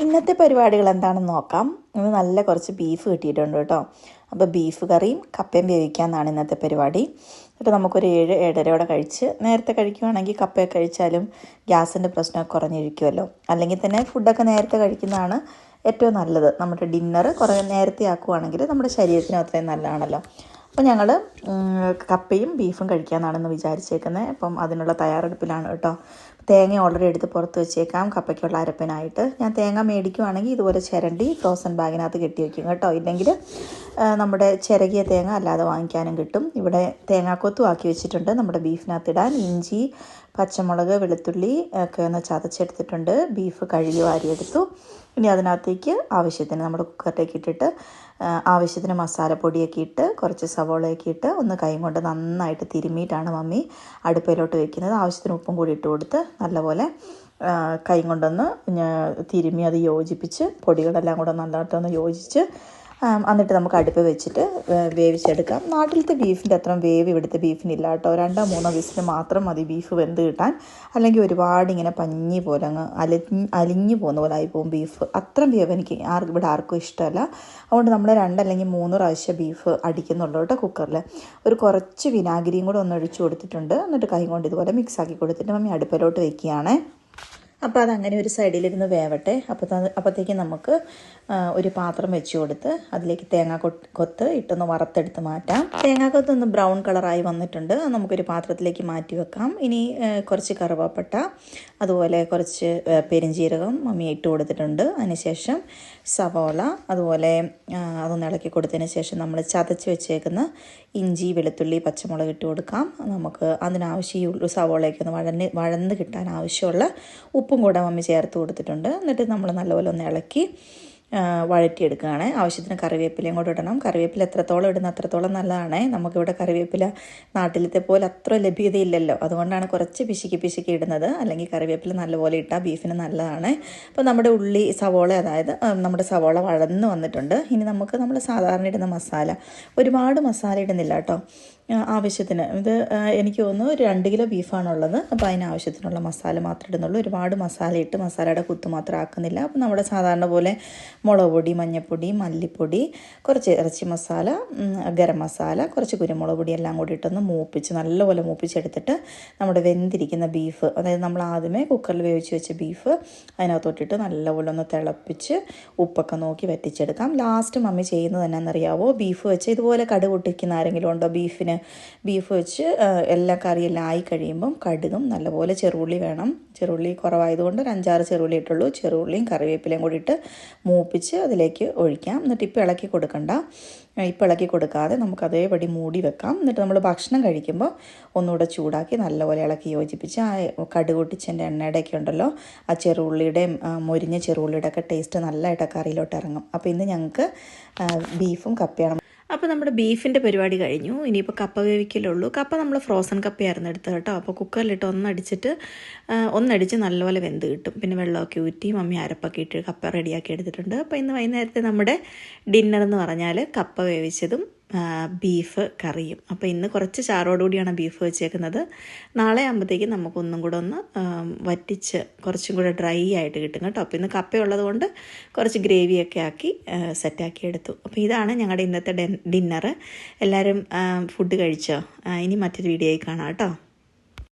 ഇന്നത്തെ പരിപാടികൾ എന്താണെന്ന് നോക്കാം. ഇന്ന് നല്ല കുറച്ച് ബീഫ് കിട്ടിയിട്ടുണ്ട് കേട്ടോ. അപ്പോൾ ബീഫ് കറിയും കപ്പയും വേവിക്കാമെന്നാണ് ഇന്നത്തെ പരിപാടി. അപ്പോൾ നമുക്കൊരു ഏഴ് ഏഴരയോടെ കഴിച്ച് നേരത്തെ കഴിക്കുവാണെങ്കിൽ കപ്പയൊക്കെ കഴിച്ചാലും ഗ്യാസിന്റെ പ്രശ്നമൊക്കെ കുറഞ്ഞിരിക്കുമല്ലോ അല്ലെങ്കിൽ തന്നെ ഫുഡൊക്കെ നേരത്തെ കഴിക്കുന്നതാണ് ഏറ്റവും നല്ലത്. നമ്മുടെ ഡിന്നർ കുറേ നേരത്തെ ആക്കുവാണെങ്കിൽ നമ്മുടെ ശരീരത്തിന് അത്രയും നല്ലതാണല്ലോ. അപ്പോൾ ഞങ്ങൾ കപ്പയും ബീഫും കഴിക്കാമെന്നാണെന്ന് വിചാരിച്ചേക്കുന്നത് അപ്പം അതിനുള്ള തയ്യാറെടുപ്പിലാണ് കേട്ടോ. തേങ്ങ ഓൾറെഡി എടുത്ത് പുറത്ത് വെച്ചേക്കാം. കപ്പയ്ക്കുള്ള അരപ്പനായിട്ട്. ഞാൻ തേങ്ങ മേടിക്കുവാണെങ്കിൽ ഇതുപോലെ ചിരണ്ടി ഫ്രോസൺ ബാഗിനകത്ത് കെട്ടി വയ്ക്കും കേട്ടോ. ഇല്ലെങ്കിൽ നമ്മുടെ ചിരകിയ തേങ്ങ അല്ലാതെ വാങ്ങിക്കാനും കിട്ടും. ഇവിടെ തേങ്ങാക്കൊത്തും ആക്കി വെച്ചിട്ടുണ്ട്. നമ്മുടെ ബീഫിനകത്ത് ഇടാൻ ഇഞ്ചി പച്ചമുളക് വെളുത്തുള്ളി ഒക്കെ ഒന്ന് ചതച്ചെടുത്തിട്ടുണ്ട്. ബീഫ് കഴുകി വാരിയെടുത്തു. ഇനി അതിനകത്തേക്ക് ആവശ്യത്തിന് നമ്മുടെ കുക്കറിലേക്ക് ഇട്ടിട്ട് ആവശ്യത്തിന് മസാലപ്പൊടിയൊക്കെ ഇട്ട് കുറച്ച് സവോളയൊക്കെ ഇട്ട് ഒന്ന് കൈ കൊണ്ട് നന്നായിട്ട് തിരുമ്മിയിട്ടാണ് മമ്മി അടുപ്പിലോട്ട് വെക്കുന്നത്. ആവശ്യത്തിന് ഉപ്പും കൂടി ഇട്ട് കൊടുത്ത് നല്ലപോലെ കൈ കൊണ്ടൊന്ന് തിരുമ്മി അത് യോജിപ്പിച്ച് പൊടികളെല്ലാം കൂടെ നല്ലതായിട്ടൊന്ന് യോജിച്ച് എന്നിട്ട് നമുക്ക് അടുപ്പ് വെച്ചിട്ട് വേവിച്ചെടുക്കാം. നാട്ടിലത്തെ ബീഫിന്റെ അത്ര വേവ് ഇവിടുത്തെ ബീഫിനില്ല കേട്ടോ. രണ്ടോ മൂന്നോ വിസിന് മാത്രം മതി ബീഫ് വെന്ത് കിട്ടാൻ. അല്ലെങ്കിൽ ഒരുപാട് ഇങ്ങനെ പഞ്ഞി പോലെ അങ്ങ് അലിഞ്ഞ് അലിഞ്ഞു പോകുന്ന പോലെ ആയി പോകും ബീഫ്. അത്രയും വേവ് എനിക്ക് ആർ ഇവിടെ ആർക്കും ഇഷ്ടമല്ല. അതുകൊണ്ട് നമ്മൾ രണ്ടല്ലെങ്കിൽ മൂന്ന് പ്രാവശ്യം ബീഫ് അടിക്കുന്നുള്ളൂ കേട്ടോ കുക്കറിൽ ഒരു കുറച്ച് വിനാഗിരിയും കൂടെ ഒന്ന് ഒഴിച്ചു കൊടുത്തിട്ടുണ്ട്. എന്നിട്ട് കൈ കൊണ്ട് ഇതുപോലെ മിക്സ് ആക്കി കൊടുത്തിട്ട് മമ്മി അടുപ്പിലോട്ട് വെക്കുകയാണേ. അപ്പോൾ അതങ്ങനെ ഒരു സൈഡിലിരുന്ന് വേവട്ടെ. അപ്പോൾ അപ്പോഴത്തേക്ക് നമുക്ക് ഒരു പാത്രം വെച്ച് കൊടുത്ത് അതിലേക്ക് തേങ്ങ കൊത്ത് ഇട്ടൊന്ന് വറുത്തെടുത്ത് മാറ്റാം. തേങ്ങാക്കൊത്ത് ഒന്ന് ബ്രൗൺ കളറായി വന്നിട്ടുണ്ട്. നമുക്കൊരു പാത്രത്തിലേക്ക് മാറ്റി വെക്കാം. ഇനി കുറച്ച് കറുവാപ്പട്ട അതുപോലെ കുറച്ച് പെരിഞ്ചീരകം മമ്മി ഇട്ട് കൊടുത്തിട്ടുണ്ട്. അതിനുശേഷം സവോള അതുപോലെ അതൊന്ന് ഇളക്കി കൊടുത്തതിന് ശേഷം നമ്മൾ ചതച്ച് വെച്ചേക്കുന്ന ഇഞ്ചി വെളുത്തുള്ളി പച്ചമുളക് ഇട്ട് കൊടുക്കാം. നമുക്ക് അതിനാവശ്യം സവോളയ്ക്ക് ഒന്ന് വഴന്ന് വഴന്ന് കിട്ടാൻ ആവശ്യമുള്ള ഉപ്പും കൂടെ മമ്മി ചേർത്ത് കൊടുത്തിട്ടുണ്ട്. എന്നിട്ട് നമ്മൾ നല്ലപോലെ ഒന്ന് ഇളക്കി വഴറ്റിയെടുക്കുകയാണ്. ആവശ്യത്തിന് കറിവേപ്പിലയും കൂടെ ഇടണം. കറിവേപ്പില എത്രത്തോളം ഇടുന്ന അത്രത്തോളം നല്ലതാണ്. നമുക്കിവിടെ കറിവേപ്പില നാട്ടിലത്തെ പോലെ അത്ര ലഭ്യതയില്ലല്ലോ. അതുകൊണ്ടാണ് കുറച്ച് പിശുക്കി പിശുക്കി ഇടുന്നത്. അല്ലെങ്കിൽ കറിവേപ്പില നല്ലപോലെ ഇട്ടാൽ ബീഫിന് നല്ലതാണ്. അപ്പോൾ നമ്മുടെ ഉള്ളി സവോള അതായത് നമ്മുടെ സവോള വഴന്ന് വന്നിട്ടുണ്ട്. ഇനി നമുക്ക് നമ്മൾ സാധാരണ ഇടുന്ന മസാല. ഒരുപാട് മസാല ഇടുന്നില്ല കേട്ടോ. ആവശ്യത്തിന്. ഇത് എനിക്ക് തോന്നുന്നു ഒരു രണ്ട് കിലോ ബീഫാണുള്ളത്. അപ്പോൾ അതിന് ആവശ്യത്തിനുള്ള മസാല മാത്രം ഇടുന്നുള്ളൂ. ഒരുപാട് മസാല ഇട്ട് മസാലയുടെ കുത്ത് മാത്രം ആക്കുന്നില്ല. അപ്പോൾ നമ്മുടെ സാധാരണ പോലെ മുളക് പൊടി മഞ്ഞൾപ്പൊടി മല്ലിപ്പൊടി കുറച്ച് ഇറച്ചി മസാല ഗരം മസാല കുറച്ച് കുരുമുളക് പൊടി എല്ലാം കൂടി ഇട്ടൊന്ന് മൂപ്പിച്ച് നല്ലപോലെ മൂപ്പിച്ചെടുത്തിട്ട് നമ്മുടെ വെന്തിരിക്കുന്ന ബീഫ് അതായത് നമ്മൾ ആദ്യമേ കുക്കറിൽ വേവിച്ച് വെച്ച ബീഫ് അതിനകത്തോട്ടിട്ട് നല്ലപോലെ ഒന്ന് തിളപ്പിച്ച് ഉപ്പൊക്കെ നോക്കി വറ്റിച്ചെടുക്കാം. ലാസ്റ്റ് മമ്മി ചെയ്യുന്നത് എന്നാണെന്നറിയാവോ? ബീഫ് വെച്ച് ഇതുപോലെ കടുക് പൊട്ടിക്കുന്ന ആരെങ്കിലും ഉണ്ടോ ബീഫിന്? ബീഫ് വെച്ച് എല്ലാ കറിയെല്ലാം ആയി കഴിയുമ്പം കടുകും നല്ലപോലെ ചെറുള്ളി വേണം. ചെറുള്ളി കുറവായതുകൊണ്ട് ഒരു അഞ്ചാറ് ചെറുള്ളി ഇട്ടുള്ളൂ. ചെറുള്ളിയും കറിവേപ്പിലയും കൂടി ഇട്ട് മൂപ്പിച്ച് അതിലേക്ക് ഒഴിക്കാം. എന്നിട്ട് ഇപ്പം ഇളക്കി കൊടുക്കണ്ട. ഇപ്പം ഇളക്കി കൊടുക്കാതെ നമുക്ക് അതേപടി മൂടി വെക്കാം. എന്നിട്ട് നമ്മൾ ഭക്ഷണം കഴിക്കുമ്പോൾ ഒന്നുകൂടെ ചൂടാക്കി നല്ലപോലെ ഇളക്കി യോജിപ്പിച്ച് ആ കടുകൊട്ടിച്ചന്റെ എണ്ണയുടെയൊക്കെ ഉണ്ടല്ലോ ആ ചെറുള്ളിയുടെയും മൊരിഞ്ഞ ചെറുള്ളിയുടെ ഒക്കെ ടേസ്റ്റ് നല്ലതായിട്ട് കറിയിലോട്ട് ഇറങ്ങും. അപ്പോൾ ഇന്ന് ഞങ്ങൾക്ക് ബീഫും കപ്പയാണ് അപ്പോൾ നമ്മുടെ ബീഫിന്റെ പരിപാടി കഴിഞ്ഞു. ഇനിയിപ്പോൾ കപ്പ വേവിക്കലുള്ളൂ. കപ്പ നമ്മൾ ഫ്രോസൺ കപ്പയായിരുന്നു എടുത്തത് കേട്ടോ. അപ്പോൾ കുക്കറിലിട്ട് ഒന്നടിച്ചിട്ട് ഒന്നടിച്ച് നല്ലപോലെ വെന്ത് കിട്ടും. പിന്നെ വെള്ളമൊക്കെ ഊറ്റി മമ്മി അരപ്പൊക്കെ ഇട്ട് കപ്പ റെഡിയാക്കി എടുത്തിട്ടുണ്ട്. അപ്പോൾ ഇന്ന് വൈകുന്നേരത്തെ നമ്മുടെ ഡിന്നർ എന്ന് പറഞ്ഞാൽ കപ്പ വേവിച്ചതും ബീഫ് കറിയും. അപ്പോൾ ഇന്ന് കുറച്ച് ചാറോടുകൂടിയാണ് ബീഫ് വെച്ചേക്കുന്നത്. നാളെ ആകുമ്പോഴത്തേക്കും നമുക്കൊന്നും കൂടെ ഒന്ന് വറ്റിച്ച് കുറച്ചും കൂടെ ഡ്രൈ ആയിട്ട് കിട്ടും കേട്ടോ. അപ്പോൾ ഇന്ന് കപ്പയുള്ളത് കൊണ്ട് കുറച്ച് ഗ്രേവിയൊക്കെ ആക്കി സെറ്റാക്കി എടുത്തു. അപ്പോൾ ഇതാണ് ഞങ്ങളുടെ ഇന്നത്തെ ഡിന്നർ എല്ലാവരും ഫുഡ് കഴിച്ചോ? ഇനി മറ്റൊരു വീഡിയോയിൽ കാണാം കേട്ടോ.